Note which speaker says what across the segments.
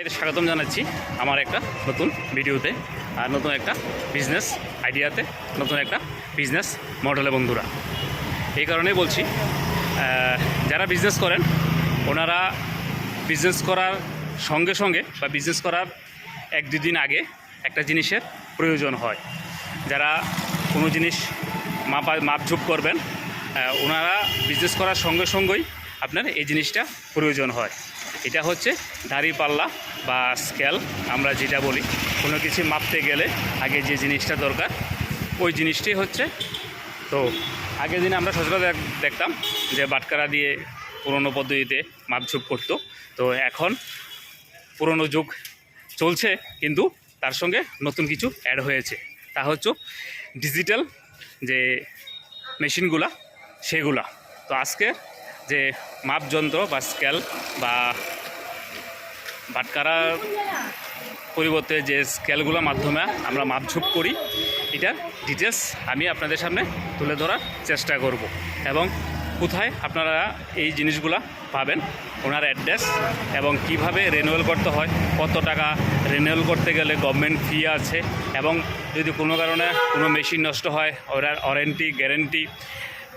Speaker 1: এর স্বাগতম জানাচ্ছি আমার একটা নতুন ভিডিওতে আর নতুন একটা বিজনেস আইডিয়াতে নতুন একটা বিজনেস মডেলে বন্ধুরা। এই কারণেই বলছি যারা বিজনেস করেন, ওনারা বিজনেস করার সঙ্গে সঙ্গে বা বিজনেস করার এক দুদিন আগে একটা জিনিসের প্রয়োজন হয়। যারা কোনো জিনিস মাপা মাপঝুপ করবেন ওনারা বিজনেস করার সঙ্গে সঙ্গেই আপনার এই জিনিসটা প্রয়োজন হয়। এটা হচ্ছে দাড়ি পাল্লা বা স্কেল আমরা যেটা বলি। কোনো কিছু মাপতে গেলে আগে যে জিনিসটা দরকার, ওই জিনিসটাই হচ্ছে তো, আগের দিনে আমরা সচরাচর দেখতাম যে বাটকারা দিয়ে পুরনো পদ্ধতিতে মাপঝুপ করতো। তো এখন পুরনো যুগ চলছে, কিন্তু তার সঙ্গে নতুন কিছু অ্যাড হয়েছে। তা হচ্ছে ডিজিটাল যে মেশিনগুলা, সেগুলা। তো আজকে যে মাপযন্ত্র বা স্কেল বা বাটকারার পরিবর্তে যে স্কেলগুলোর মাধ্যমে আমরা মাপঝুপ করি, এটার ডিটেলস আমি আপনাদের সামনে তুলে ধরার চেষ্টা করব। এবং কোথায় আপনারা এই জিনিসগুলা পাবেন, ওনার অ্যাড্রেস এবং কীভাবে রেনুয়েল করতে হয়, কত টাকা রেনুয়েল করতে গেলে গভর্নমেন্ট ফি আছে, এবং যদি কোনো কারণে কোনো মেশিন নষ্ট হয় ওনার ওয়ারেন্টি গ্যারেন্টি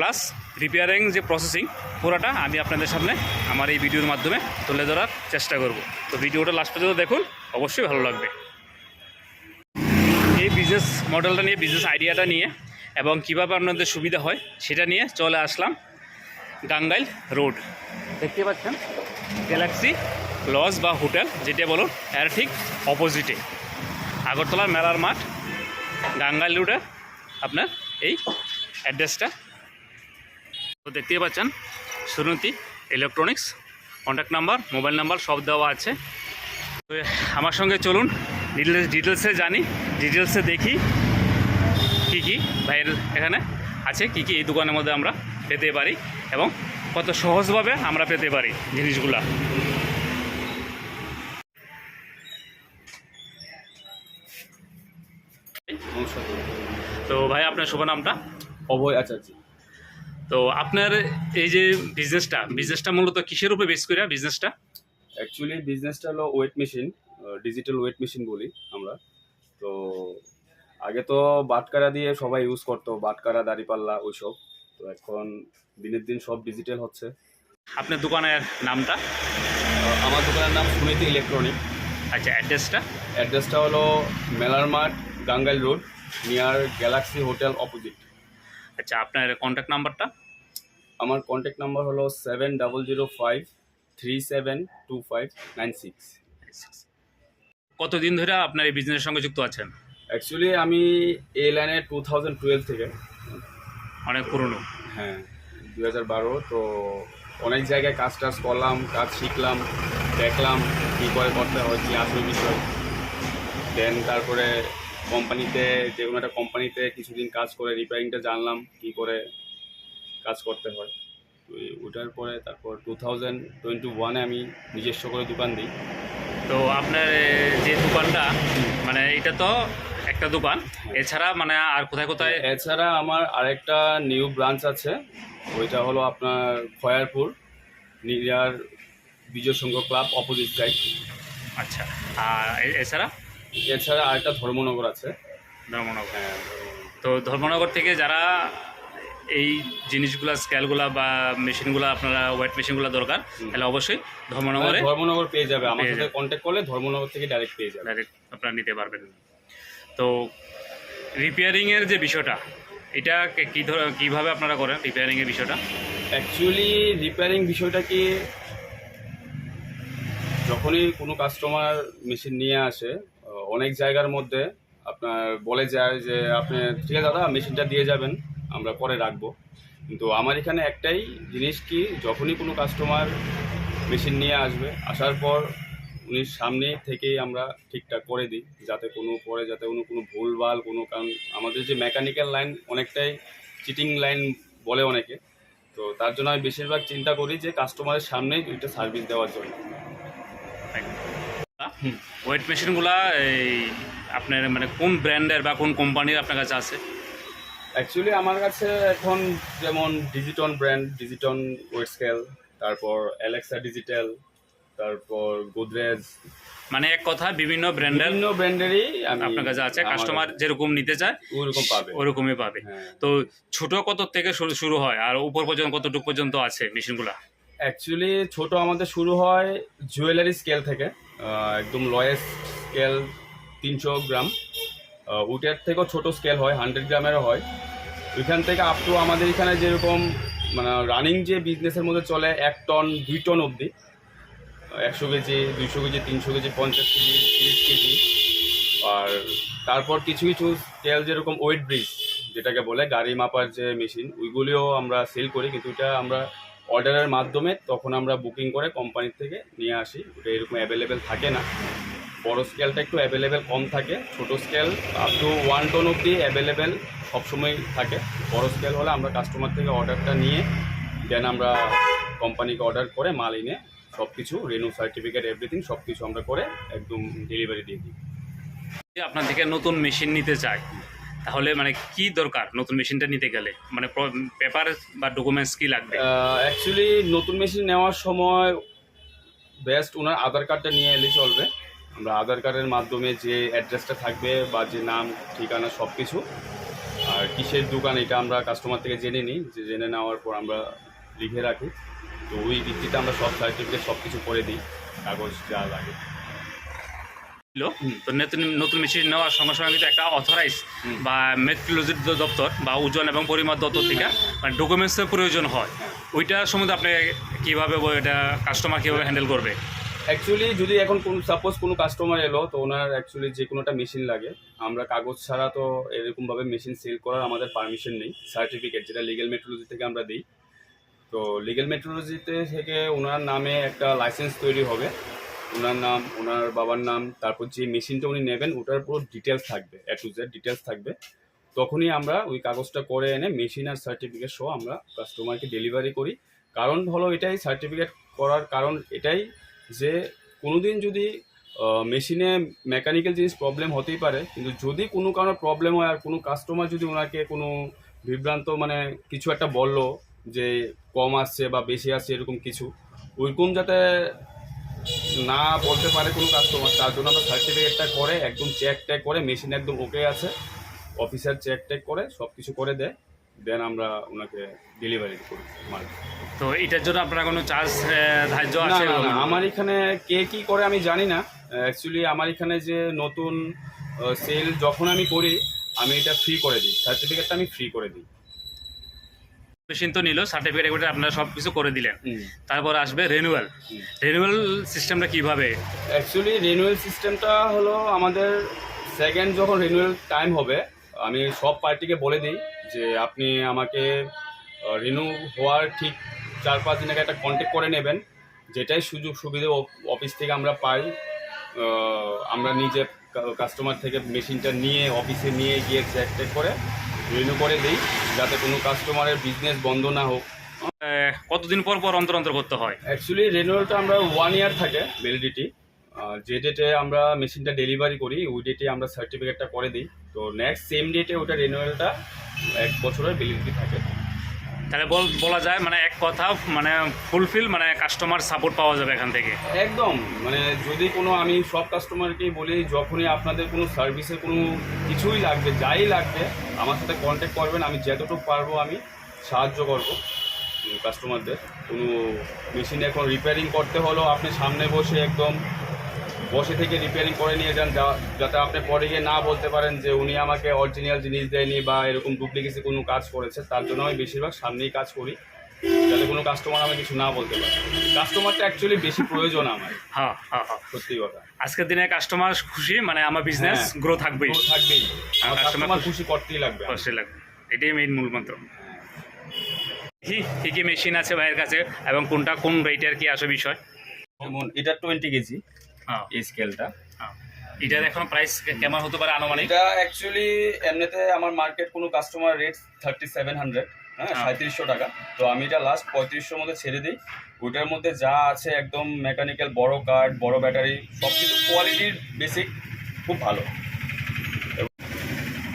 Speaker 1: প্লাস রিপেয়ারিং যে প্রসেসিং, পুরোটা আমি আপনাদের সামনে আমার এই ভিডিওর মাধ্যমে তুলে ধরার চেষ্টা করব। তো ভিডিওটা লাস্ট পর্যন্ত দেখুন, অবশ্যই ভালো লাগবে। এই বিজনেস মডেলটা নিয়ে বিজনেস আইডিয়াটা নিয়ে এবং কীভাবে আপনাদের সুবিধা হয়, সেটা নিয়ে চলে আসলাম গাঙ্গাইল রোড। দেখতে পাচ্ছেন? গ্যালাক্সি লজ বা হোটেল, যেটা বলুন, এর ঠিক অপোজিটে আগরতলার মেলার মাঠ, গাঙ্গাইল রোডে আপনার এই অ্যাড্রেসটা তো দেখতেই পাচ্ছেন Surati electronics contact number mobile number সব দেওয়া আছে। তো আমার সঙ্গে চলুন ডিটেলস ডিটেলসে জানি ডিটেলসে দেখি কি কি ভাইয়ের এখানে আছে, কি কি এই দোকানের মধ্যে আমরা পেতে পারি এবং কত সহজভাবে আমরা পেতে পারি জিনিসগুলা। তো ভাই, আপনার শুভ নামটা?
Speaker 2: অভয় আচার্য।
Speaker 1: তো আপনার এই যে বিজনেসটা বিজনেসটা মূলত কিসের উপরে বেস করে বিজনেসটা
Speaker 2: অ্যাকচুয়ালি বিজনেসটা হলো weight machine digital weight machine বলি আমরা। তো আগে তো বাটকারা দিয়ে সবাই ইউজ করতো বাটকারা দাড়িপাল্লা ওইসব। তো এখন দিনের দিন সব ডিজিটাল হচ্ছে।
Speaker 1: আপনার দোকানের নামটা?
Speaker 2: আমার দোকানের নাম সুনীতি ইলেকট্রনিক
Speaker 1: আচ্ছা অ্যাড্রেসটা
Speaker 2: অ্যাড্রেসটা হলো মেলার মাঠ Gangail road near galaxy hotel opposite
Speaker 1: আচ্ছা আপনার কন্ট্যাক্ট নাম্বারটা
Speaker 2: আমার কন্ট্যাক্ট নাম্বার হলো seven double zero five three seven two five nine six
Speaker 1: কতদিন ধরে আপনার এই বিজনেসের সঙ্গে যুক্ত আছেন?
Speaker 2: অ্যাকচুয়ালি আমি এই লাইনে টু থাউজেন্ড টুয়েলভ থেকে।
Speaker 1: অনেক পুরনো।
Speaker 2: হ্যাঁ দু হাজার বারো তো অনেক জায়গায় কাজ টাজ করলাম কাজ শিখলাম দেখলাম কী করে করতে হয় কী আসল বিষয়। দেন তারপরে কোম্পানিতে যে কোনো একটা কোম্পানিতে কিছুদিন কাজ করে রিপেয়ারিংটা জানলাম কী করে কাজ করতে হয়। তো ওটার পরে তারপর টু থাউজেন্ড টোয়েন্টি ওয়ানে আমি নিজস্ব করে দোকান দিই।
Speaker 1: তো আপনার যে দোকানটা মানে এটা তো একটা দোকান। এছাড়া মানে আর কোথায় কোথায়?
Speaker 2: এছাড়া আমার আরেকটা নিউ ব্রাঞ্চ আছে। ওইটা হলো আপনার Khayarpur near Bijoy Sangha club opposite side
Speaker 1: আচ্ছা। আর এছাড়া?
Speaker 2: এছাড়া আরেকটা ধর্মনগর আছে।
Speaker 1: ধর্মনগর।
Speaker 2: হ্যাঁ
Speaker 1: তো ধর্মনগর থেকে যারা এই জিনিসগুলা স্কেলগুলা বা মেশিনগুলো আপনারা ওয়েট মেশিনগুলো দরকার তাহলে অবশ্যই ধর্মনগরে
Speaker 2: ধর্মনগর পেয়ে যাবে। আমার সাথে কন্ট্যাক্ট করলে ধর্মনগর থেকে ডাইরেক্ট পেয়ে যাবে।
Speaker 1: ডাইরেক্ট আপনারা নিতে পারবেন। তো রিপেয়ারিংয়ের যে বিষয়টা এটা কে- ধর কীভাবে আপনারা করেন রিপেয়ারিংয়ের বিষয়টা?
Speaker 2: অ্যাকচুয়ালি রিপেয়ারিং বিষয়টা কি যখনই কোনো কাস্টমার মেশিন নিয়ে আসে অনেক জায়গার মধ্যে আপনার বলে যায় যে, আপনি ঠিক আছে দাদা, মেশিনটা দিয়ে যাবেন, আমরা পরে রাখব। কিন্তু আমার এখানে একটাই জিনিস কি, যখনই কোনো কাস্টমার মেশিন নিয়ে আসবে, আসার পর উনি সামনে থেকেই আমরা ঠিকঠাক করে দিই, যাতে কোনো পরে, যাতে কোনো কোনো ভুলভাল কোনো কারণ, আমাদের যে মেকানিক্যাল লাইন অনেকটাই চিটিং লাইন বলে অনেকে। তো তার জন্য আমি বেশিরভাগ চিন্তা করি যে কাস্টমারের সামনেই দুইটা সার্ভিস দেওয়ার জন্য।
Speaker 1: ওয়েট মেশিনগুলা এই আপনার মানে কোন ব্র্যান্ডের বা কোন কোম্পানির আপনার কাছে আছে?
Speaker 2: অ্যাকচুয়ালি আমার কাছে এখন যেমন Digiton brand Digiton weight scale তারপর অ্যালেক্সা ডিজিটাল তারপর গোদরেজ
Speaker 1: মানে এক কথা বিভিন্ন ব্র্যান্ডের
Speaker 2: বিভিন্ন ব্র্যান্ডেরই
Speaker 1: আপনার কাছে আছে কাস্টমার যেরকম নিতে চায়
Speaker 2: ওরকম পাবে।
Speaker 1: ওরকমই পাবে।
Speaker 2: হ্যাঁ।
Speaker 1: তো ছোট কত থেকে শুরু শুরু হয় আর উপর পর্যন্ত কতটুকু পর্যন্ত আছে মেশিনগুলা
Speaker 2: অ্যাকচুয়ালি ছোট আমাদের শুরু হয় জুয়েলারি স্কেল থেকে। একদম লয়েস্ট স্কেল তিনশো গ্রাম। ওটার থেকেও ছোট স্কেল হয়, হান্ড্রেড গ্রামেরও হয়। ওইখান থেকে আপ টু আমাদের এখানে যেরকম মানে রানিং যে বিজনেসের মধ্যে চলে, এক টন দুই টন অবধি। একশো কেজি, দুইশো কেজি, তিনশো কেজি, পঞ্চাশ কেজি, তিরিশ কেজি। আর তারপর কিছু কিছু স্কেল যেরকম ওয়েট ব্রিজ যেটাকে বলে গাড়ি মাপার যে মেশিন ওইগুলিও আমরা সেল করি। কিন্তু এটা আমরা অর্ডারের মাধ্যমে তখন আমরা বুকিং করে কোম্পানির থেকে নিয়ে আসি। ওটা এরকম অ্যাভেলেবেল থাকে না। বড় স্কেলটা একটু অ্যাভেলেবেল কম থাকে। ছোট scale up to one ton অবধি অ্যাভেলেবেল সবসময় থাকে। বড় স্কেল হলে আমরা কাস্টমার থেকে অর্ডারটা নিয়ে দেন আমরা কোম্পানিকে অর্ডার করে মাল এনে সব কিছু রেনু সার্টিফিকেট এভরিথিং সব কিছু আমরা করে একদম ডেলিভারি দিয়ে দিই।
Speaker 1: আপনার থেকে নতুন মেশিন নিতে চায়। তাহলে মানে কি দরকার নতুন মেশিনটা নিতে গেলে? মানে পেপার বা ডকুমেন্টস কি লাগবে?
Speaker 2: অ্যাকচুয়ালি নতুন মেশিন নেওয়ার সময় বেস্ট ওনার আধার কার্ডটা নিয়ে এলে চলবে। আমরা আধার কার্ডের মাধ্যমে যে অ্যাড্রেসটা থাকবে বা যে নাম, ঠিকানা সব কিছু আর কিসের দোকান এটা আমরা কাস্টমার থেকে জেনে নিই। যে জেনে নেওয়ার পর আমরা লিখে রাখি। তো ওই ভিত্তিতে আমরা সব সার্টিফিকেট সব কিছু করে দিই, কাগজ যা লাগে।
Speaker 1: ছিল। তো নতুন নতুন মেশিন নেওয়ার সঙ্গে সঙ্গে কিন্তু একটা অথরাইজ বা মেট্রোলজির দপ্তর বা ওজন এবং পরিমাপ দপ্তর থেকে মানে ডকুমেন্টসের প্রয়োজন হয়।
Speaker 2: হ্যাঁ।
Speaker 1: ওইটা সম্বন্ধে আপনি কীভাবে এটা কাস্টমার কীভাবে হ্যান্ডেল করবে?
Speaker 2: অ্যাকচুয়ালি যদি এখন কোন সাপোজ কোনো কাস্টমার এলো তো ওনার অ্যাকচুয়ালি যে কোনোটা মেশিন লাগে। আমরা কাগজ ছাড়া তো এরকমভাবে মেশিন সেল করার আমাদের পারমিশন নেই। সার্টিফিকেট যেটা লিগেল মেট্রোলজি থেকে আমরা দিই। তো লিগেল মেট্রোলজিতে থেকে ওনার নামে একটা লাইসেন্স তৈরি হবে। ওনার নাম, ওনার বাবার নাম, তারপর যে মেশিনটা উনি নেবেন, ওটার পুরো ডিটেলস থাকবে এ টু জেড ডিটেলস থাকবে। তখনই আমরা ওই কাগজটা করে এনে মেশিন আর সার্টিফিকেট সহ আমরা কাস্টমারকে ডেলিভারি করি। কারণ হলো এটাই সার্টিফিকেট করার কারণ এটাই যে কোনোদিন যদি মেশিনে মেকানিক্যাল জিনিস প্রবলেম হতেই পারে, কিন্তু যদি কোনো কারণে প্রবলেম হয় আর কোনো কাস্টমার যদি ওনাকে কোনো বিভ্রান্ত মানে কিছু একটা বলল যে কম আসছে বা বেশি আসছে এরকম কিছু, ওইরকম যাতে না বলতে পারে কোনো কাস্টমার তার জন্য আমরা সার্টিফিকেটটা করে একদম চেক ট্যাক করে মেশিন একদম ওকে আছে। অফিসার চেক টেক করে সব কিছু করে দেয় দেন আমরা ওনাকে ডেলিভারি করি মাল।
Speaker 1: তো এটার জন্য আপনার কোনো চার্জ ধার্য আছে
Speaker 2: না আমার এখানে কে কি করে আমি জানি না। অ্যাকচুয়ালি আমার এখানে যে নতুন সেল যখন আমি করি আমি এটা ফ্রি করে দিই। সার্টিফিকেটটা আমি ফ্রি করে দিই।
Speaker 1: মেশিন তো নিল সার্টিফিকেট আপনারা সব কিছু করে দিলেন। তারপর আসবে রেনুয়াল। রেনুয়াল সিস্টেমটা কীভাবে?
Speaker 2: অ্যাকচুয়ালি রিনিউয়াল সিস্টেমটা হলো আমাদের সেকেন্ড যখন রিনিউয়াল টাইম হবে আমি সব পার্টিকে বলে দিই যে আপনি আমাকে রিনিউ হওয়ার ঠিক চার পাঁচ দিন আগে একটা কন্ট্যাক্ট করে নেবেন যেটাই সুযোগ সুবিধা অফিস থেকে আমরা পাই। আমরা নিজে কাস্টমার থেকে মেশিনটা নিয়ে অফিসে নিয়ে গিয়ে চেক টেক করে রিনিউ করে দিই যাতে কোনো কাস্টমারের বিজনেস বন্ধ না হোক।
Speaker 1: কতদিন পর পর অন্তর অন্তর করতে হয়?
Speaker 2: অ্যাকচুয়ালি রেনুয়ালটা আমরা ওয়ান ইয়ার থাকে ভ্যালিডিটি যে ডেটে আমরা মেশিনটা ডেলিভারি করি ওই ডেটে আমরা সার্টিফিকেটটা করে দিই। তো নেক্সট সেম ডেটে ওটা রেনুয়ালটা এক বছরের ভ্যালিডিটি থাকে।
Speaker 1: তাহলে বল- বলা যায় মানে এক কথা মানে ফুলফিল মানে কাস্টমার সাপোর্ট পাওয়া যাবে এখান থেকে।
Speaker 2: একদম মানে যদি কোনো আমি সব কাস্টমারকেই বলি, যখনই আপনাদের কোনো সার্ভিসে কোনো কিছুই লাগবে, যাই লাগবে, আমার সাথে কন্ট্যাক্ট করবেন, আমি যতটুকু পারব আমি সাহায্য করব কাস্টমারদের কোনো মেশিন এখন রিপেয়ারিং করতে হলেও আপনি সামনে বসে একদম বসে থেকে রিপেয়ারিং করে নিয়ে যান যা- যাতে আপনি পরে গিয়ে না বলতে পারেন যে উনি আমাকে অরিজিনাল জিনিস দেয়নি বা এরকম ডুপ্লিকেসি কোনো কাজ করেছে তার জন্য আমি বেশিরভাগ সামনেই কাজ করি যাতে কোনো কাস্টমার আমাকে কিছু না বলতে পারে। কাস্টমারটা অ্যাকচুয়ালি বেশি প্রয়োজন আমার
Speaker 1: হ্যাঁ হ্যাঁ হ্যাঁ
Speaker 2: সত্যি কথা।
Speaker 1: আজকের দিনে কাস্টমার খুশি মানে আমার বিজনেস
Speaker 2: হ্যাঁ।
Speaker 1: গ্রো থাকবেই।
Speaker 2: তো থাকবেই। কাস্টমার
Speaker 1: খুশি-
Speaker 2: খুশি করতেই লাগবে।
Speaker 1: কষ্টে লাগবে। এটাই মেইন মূল মন্ত্র। কি কি মেশিন আছে ভাইয়ের কাছে এবং কোনটা কোন রেটের কি আসে বিষয়?
Speaker 2: যেমন এটা টোয়েন্টি কেজি।
Speaker 1: হ্যাঁ
Speaker 2: এই স্কেলটা
Speaker 1: হ্যাঁ। এটার এখন প্রাইস কেমন হতে পারে আনুমানিক?
Speaker 2: এটা অ্যাকচুয়ালি এমনিতে আমার মার্কেট কোনো customer rate thirty seven hundred হ্যাঁ
Speaker 1: হ্যাঁ।
Speaker 2: সাঁত্রিশশো টাকা। তো আমি এটা লাস্ট পঁয়ত্রিশশোর মধ্যে ছেড়ে দিই। ওইটার মধ্যে যা আছে একদম মেকানিক্যাল বড় কার্ড বড় ব্যাটারি সব কিছু কোয়ালিটির বেসিক খুব ভালো।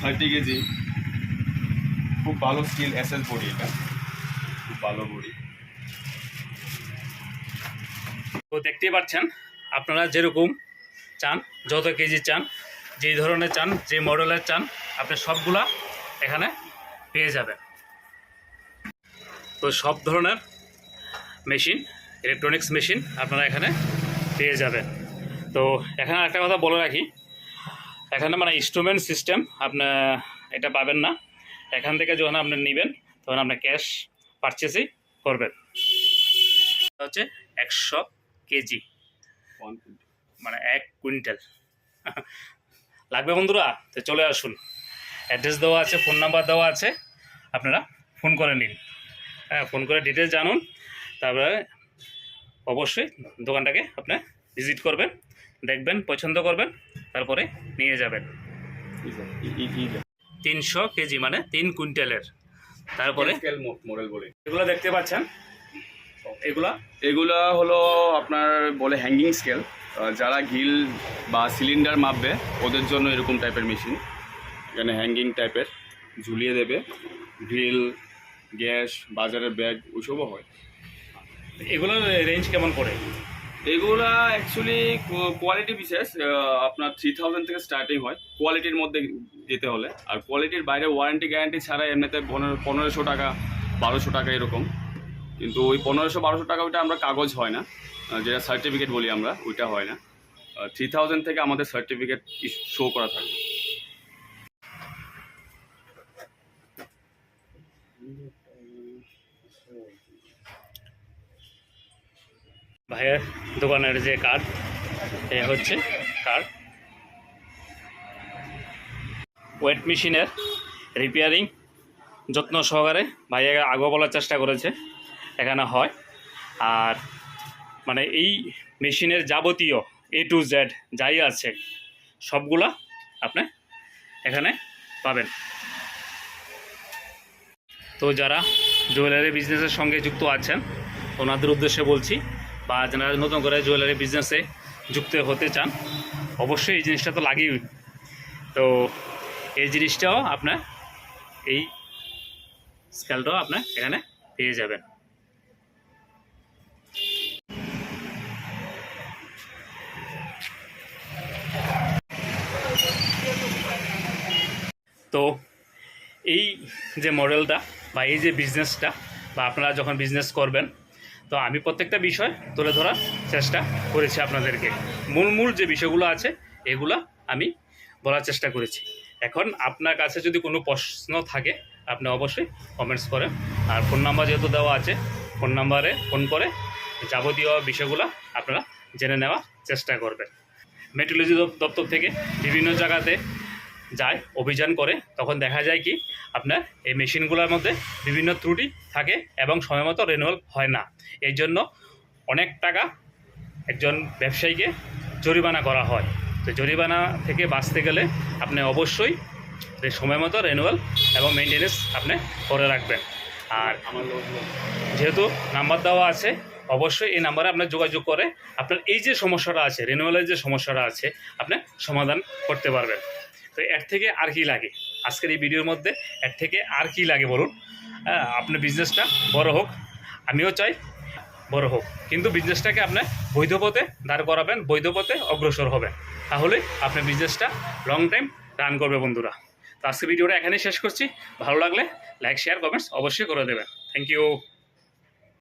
Speaker 2: থার্টি কেজি খুব ভালো স্টিল এসএস বডি এটা। খুব ভালো বডি
Speaker 1: তো দেখতেই পাচ্ছেন আপনারা যেরকম চান, যত কেজি চান, যেই ধরনের চান, যে মডেলের চান, আপনি সবগুলা এখানে পেয়ে যাবেন। তো সব ধরনের মেশিন ইলেকট্রনিক্স মেশিন আপনারা এখানে পেয়ে যাবেন। তো এখানে একটা কথা বলে রাখি, এখানে মানে ইনস্ট্রুমেন্ট সিস্টেম আপনার এটা পাবেন না। এখান থেকে যখন আপনি নেবেন, তখন আপনার ক্যাশ পারচেসই করবেন। হচ্ছে একশো কেজি। মানে এক কুইন্টাল। লাগবে বন্ধুরা? তো চলে আসুন। অ্যাড্রেস দেওয়া আছে ফোন নাম্বার দেওয়া আছে। আপনারা ফোন করে নিন। হ্যাঁ ফোন করে ডিটেলস জানুন। তারপরে অবশ্যই দোকানটাকে আপনি ভিজিট করবেন দেখবেন পছন্দ করবেন তারপরে নিয়ে যাবেন। তিনশো কেজি মানে তিন কুইন্টালের। তারপরে
Speaker 2: মডেল বলে।
Speaker 1: এগুলো দেখতে পাচ্ছেন? এগুলা?
Speaker 2: এগুলা হলো আপনার বলে হ্যাঙ্গিং স্কেল যারা গিল বা সিলিন্ডার মাপবে ওদের জন্য এরকম টাইপের মেশিন এখানে হ্যাঙ্গিং টাইপের ঝুলিয়ে দেবে। গ্রিল গ্যাস বাজারের ব্যাগ ওইসবও হয়।
Speaker 1: এগুলোর রেঞ্জ কেমন পড়ে?
Speaker 2: এগুলা অ্যাকচুয়ালি কোয়ালিটি বিশেষ আপনার থ্রি থাউজেন্ড থেকে স্টার্টিং হয়। কোয়ালিটির মধ্যে যেতে হলে। আর কোয়ালিটির বাইরে ওয়ারেন্টি গ্যারান্টি ছাড়া এমনিতে পনেরো পনেরোশো টাকা বারোশো টাকা এরকম। কিন্তু ওই পনেরোশো বারোশো টাকা ওইটা আমরা কাগজ হয় না। যেটা সার্টিফিকেট বলি আমরা, ওইটা হয় না। থ্রি থাউজেন্ড থেকে আমাদের সার্টিফিকেট শো করা থাকে
Speaker 1: ভাইয়ের দোকানের যে কার্ড, এ হচ্ছে কার্ড। ওয়েট মেশিনের রিপেয়ারিং যত্ন সহকারে ভাইয়া আগেও বলার চেষ্টা করেছে। এখানে হয়। আর মানে এই মেশিনের যাবতীয় এ টু জেড যাই আছে, সবগুলা আপনি এখানে পাবেন। তো যারা জুয়েলারি বিজনেসের সঙ্গে যুক্ত আছেন, ওনাদের উদ্দেশ্যে বলছি, বা যারা নতুন করে জুয়েলারি বিজনেসে যুক্ত হতে চান, অবশ্যই এই জিনিসটা তো লাগেই। তো এই জিনিসটাও আপনার এই স্কেলটাও আপনার এখানে পেয়ে যাবেন। তো এই যে মডেলটা বা এই যে বিজনেসটা বা আপনারা যখন বিজনেস করবেন, তো আমি প্রত্যেকটা বিষয় তুলে ধরার চেষ্টা করেছি আপনাদেরকে। মূল মূল যে বিষয়গুলো আছে, এগুলো আমি বলার চেষ্টা করেছি। এখন আপনার কাছে যদি কোনো প্রশ্ন থাকে, আপনি অবশ্যই কমেন্টস করেন আর ফোন নাম্বার যেহেতু দেওয়া আছে ফোন নাম্বারে ফোন করে যাবতীয় বিষয়গুলো আপনারা জেনে নেওয়ার চেষ্টা করবেন। মেট্রোলজি দপ্তর থেকে বিভিন্ন জায়গাতে যায় অভিযান করে তখন দেখা যায় কি আপনার এই মেশিনগুলোর মধ্যে বিভিন্ন ত্রুটি থাকে এবং সময় মতো রেনুয়াল হয় না। এই জন্য অনেক টাকা একজন ব্যবসায়ীকে জরিমানা করা হয়। তো জরিমানা থেকে বাঁচতে গেলে আপনি অবশ্যই সময় মতো রেনুয়াল এবং মেনটেনেন্স আপনি করে রাখবেন। আর যেহেতু নাম্বার দেওয়া আছে অবশ্যই এই নাম্বারে আপনার যোগাযোগ করে আপনার এই যে সমস্যাটা আছে রেনুয়ালের যে সমস্যাটা আছে আপনি সমাধান করতে পারবেন। তো এর থেকে আর কি লাগে? আজকের এই ভিডিওর মধ্যে এর থেকে আর কি লাগে বলুন? আপনার বিজনেসটা বড় হোক, আমিও চাই বড় হোক। কিন্তু বিজনেসটাকে আপনি বৈধ পথে দাঁড় করাবেন বৈধ পথে অগ্রসর হবেন। তাহলে আপনার বিজনেসটা লং টাইম রান করবে বন্ধুরা। তো আজকে ভিডিওটা এখানেই শেষ করছি। ভালো লাগলে লাইক শেয়ার কমেন্টস অবশ্যই করে দেবেন। Thank you